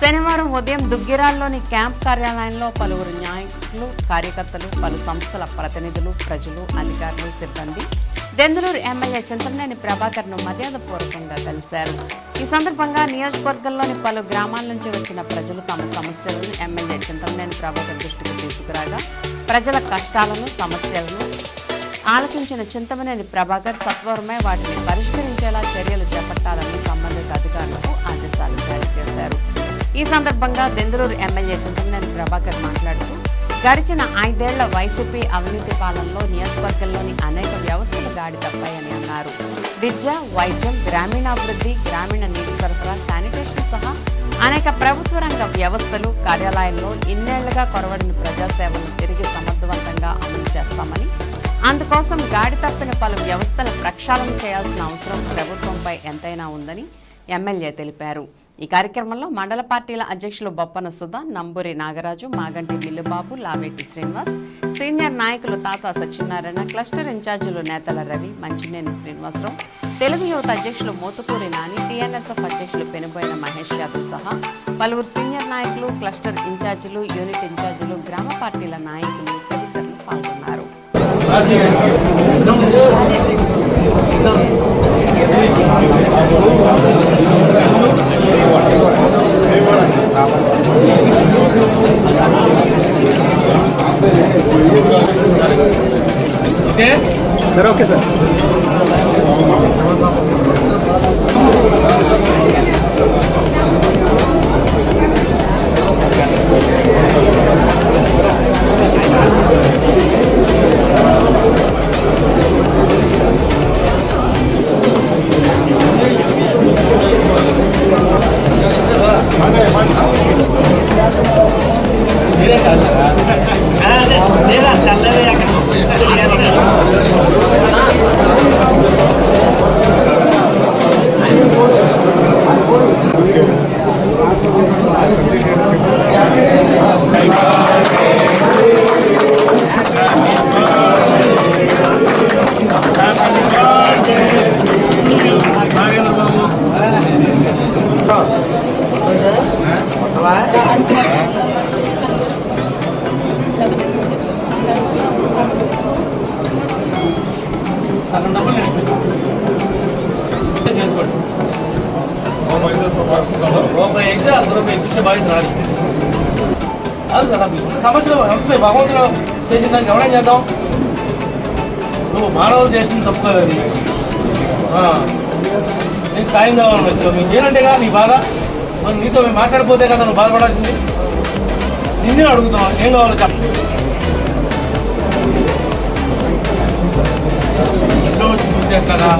శనివారం ఉదయం దుగ్గిరాల్లోని క్యాంప్ కార్యాలయంలో పలువురు నాయకులు కార్యకర్తలు పలు సంస్థల ప్రతినిధులు ప్రజలు అధికారులు సిబ్బంది దెందులూరు ఎమ్మెల్యే చింతనేని ప్రభాకర్ను మర్యాదపూర్వకంగా కలిశారు. ఈ సందర్భంగా నియోజకవర్గంలోని పలు గ్రామాల నుంచి వచ్చిన ప్రజలు తమ సమస్యలను ఎమ్మెల్యే చంద్రనేని ప్రభాకర్ దృష్టికి తీసుకురాగా ప్రజల కష్టాలను సమస్యలను ఆలకించిన చింతమనేని ప్రభాకర్ సత్వరమే వాటిని పరిష్కరించేలా చర్యలు చేపట్టాలని సంబంధిత అధికారులకు ఆదేశాలు జారీ చేశారు. ఈ సందర్భంగా దెందులూరు ఎమ్మెల్యే చింతమనేని ప్రభాకర్ మాట్లాడుతూ గడిచిన ఐదేళ్ళ వైసీపీ అవినీతి పాలనలో నియోజకవర్గంలోని అనేక వ్యవస్థలు గాడి తప్పాయని అన్నారు. విద్య వైద్యం గ్రామీణాభివృద్ధి గ్రామీణ నీటి సరఫరా శానిటేషన్ సహా అనేక ప్రభుత్వ రంగ వ్యవస్థలు కార్యాలయాల్లో ఇన్నేళ్ళుగా కొరవడిన ప్రజాసేవలను తిరిగి సమర్థవంతంగా అమలు చేస్తామని అందుకోసం గాడి తప్పిన పలు వ్యవస్థల ప్రక్షాళన చేయాల్సిన అవసరం ప్రభుత్వంపై ఎంతైనా ఉందని ఎమ్మెల్యే తెలిపారు. ఈ కార్యక్రమంలో మండల పార్టీల అధ్యక్షులు బొప్పన సుధా నంబూరి నాగరాజు మాగంటి మిల్లుబాబు లావేటి శ్రీనివాస్ సీనియర్ నాయకులు తాత సత్యనారాయణ క్లస్టర్ ఇన్ఛార్జీలు నేతల రవి మంచినేని శ్రీనివాసరావు తెలుగు యువత అధ్యక్షులు మోతుకూరి నాని టీఎన్ఎస్ఎఫ్ అధ్యక్షులు పెనుబోయిన మహేష్ యాదవ్ సహా పలువురు సీనియర్ నాయకులు క్లస్టర్ ఇన్ఛార్జీలు యూనిట్ ఇన్ఛార్జీలు గ్రామ పార్టీల నాయకులు తదితరులు పాల్గొన్నారు. సరే ఓకే సార్ Gracias. రూపాయి ఎగ్జా రూపాయి ఎగ్జిస్తే బాధ్యత రాదు అది కదా మీకు. సమస్యలు అంతే. భగవంతుడు చేసిన దానికి ఎవరేం చేద్దాం? నువ్వు మానవులు చేసిన తప్పు కదా అది. ఆ. నీకు సాయం కావాలని వచ్చావు. మీకు ఏంటంటేగా నీ బాధ? మరి నీతో మేము మాట్లాడిపోతే కదా నువ్వు బాధపడాల్సింది? నిన్నే అడుగుతున్నావు ఏం కావాలో చెప్ప. ఎట్లా వచ్చి చూసి చేస్తారా